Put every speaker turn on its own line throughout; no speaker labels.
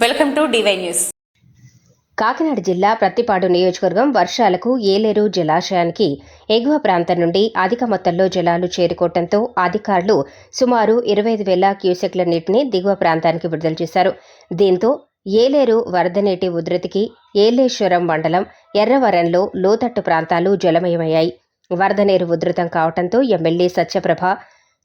Welcome to D Y
news. Kakinada జిల్లా ప్రత్తిపాడు నియోజకవర్గం వర్షాలకు ఏలేరు జలాశయానికి ఎగువ ప్రాంతం నుండి అధిక మొత్తంలో జలాలు చేరుకోవడంతో అధికారులు సుమారు ఇరవై ఐదు వేల క్యూసెక్ల నీటిని దిగువ ప్రాంతానికి విడుదల చేశారు. దీంతో ఏలేరు వరద నీటి ఉధృతికి ఏలేశ్వరం మండలం ఎర్రవరంలో లోతట్టు ప్రాంతాలు జలమయమయ్యాయి. వరద నీరు ఉధృతం కావడంతో ఎమ్మెల్యే సత్యప్రభ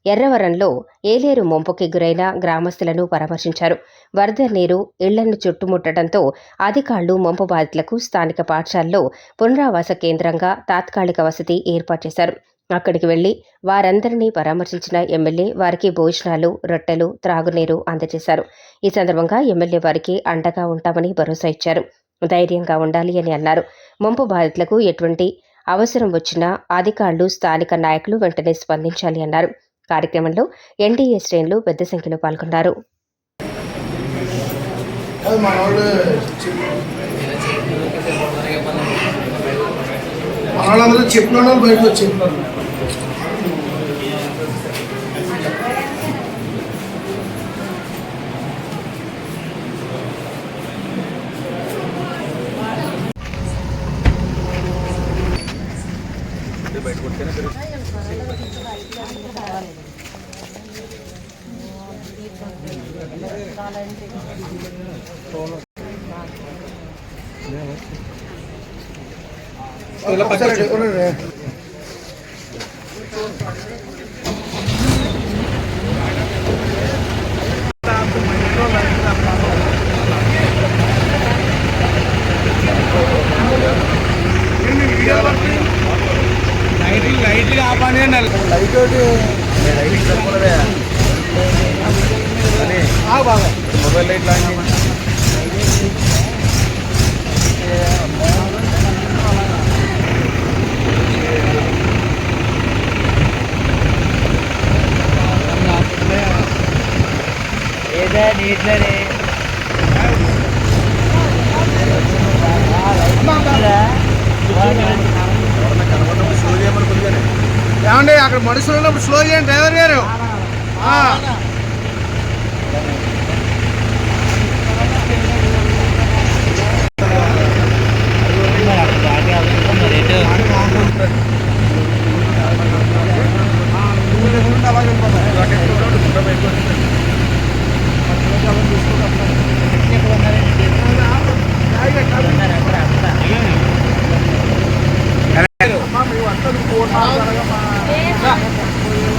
ఎర్రవరంలో ఏలేరు ముంపుకి గురైన గ్రామస్తులను పరామర్శించారు. వరద నీరు ఇళ్ళను చుట్టుముట్టడంతో అధికారులు ముంపు బాధితులకు స్థానిక పాఠశాలలో పునరావాస కేంద్రంగా తాత్కాలిక వసతి ఏర్పాటు చేశారు. అక్కడికి వెళ్ళి వారందరినీ పరామర్శించిన ఎమ్మెల్యే వారికి భోజనాలు రొట్టెలు త్రాగునీరు అందజేశారు. ఈ సందర్భంగా ఎమ్మెల్యే వారికి అండగా ఉంటామని భరోసా ఇచ్చారు. ధైర్యంగా ఉండాలి అని అన్నారు. ముంపు బాధితులకు ఎటువంటి అవసరం వచ్చినా అధికారులు స్థానిక నాయకులు వెంటనే స్పందించాలి అన్నారు. కార్యక్రమంలో ఎన్డీఏ శ్రేణులు పెద్ద సంఖ్యలో పాల్గొన్నారు.
అది చెప్పిన వాళ్ళు బయటకు వచ్చి Wala pa ఆ, బాగా
మొబైల్ లైట్ లాంటి
ఏదా నీటిలోనే
ఏమండి అక్కడ మనుషులు ఉన్నప్పుడు స్లో చేయండి డ్రైవర్ గారు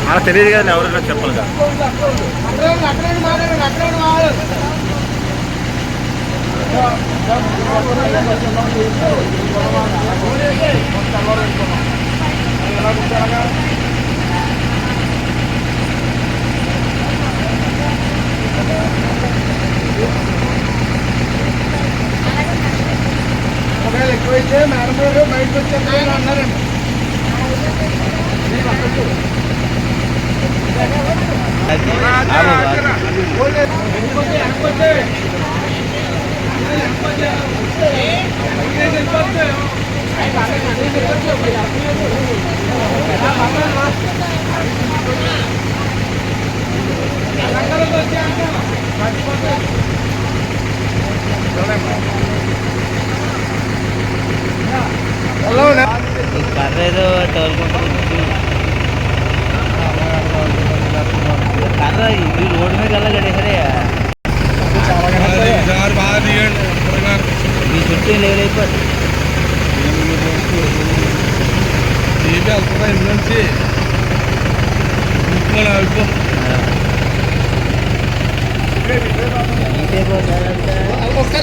అలా తెలియదు కదా ఎవరైనా చెప్పాలి కదా
Thank you. ఎక్కువైతే మేడం గారు బయటకు వచ్చేది అన్నారండి హలో
మీ చుట్టూ లేవలైపోతుంది
ఒకసారి స్లో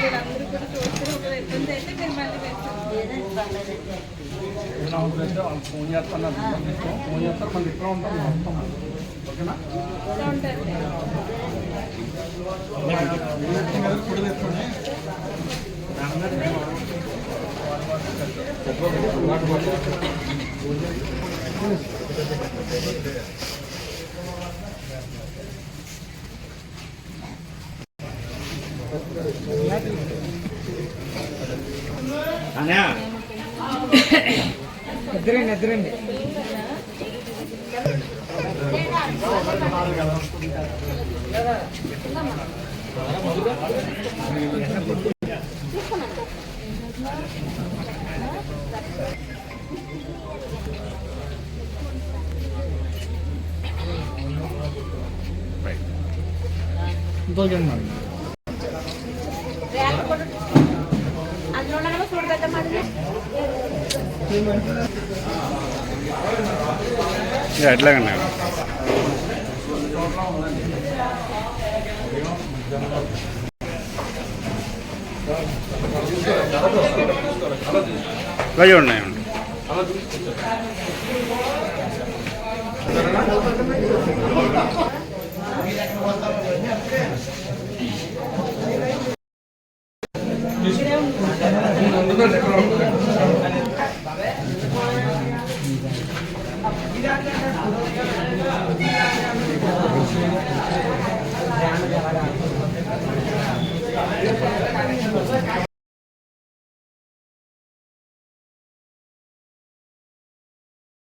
మారాలని చెప్తున్నారు ఏదైనా ఉందంటే వాళ్ళు ఫోన్ చేస్తున్నారు ఫోన్ చేస్తారు మన ఇక్కడ ఉంటాం మేము వస్తాం ఓకేనా ఫుడ్ తెచ్చుకోండి
ఎట్లాగన్నా అలాగే
ఉన్నాయండి అలా Thank you.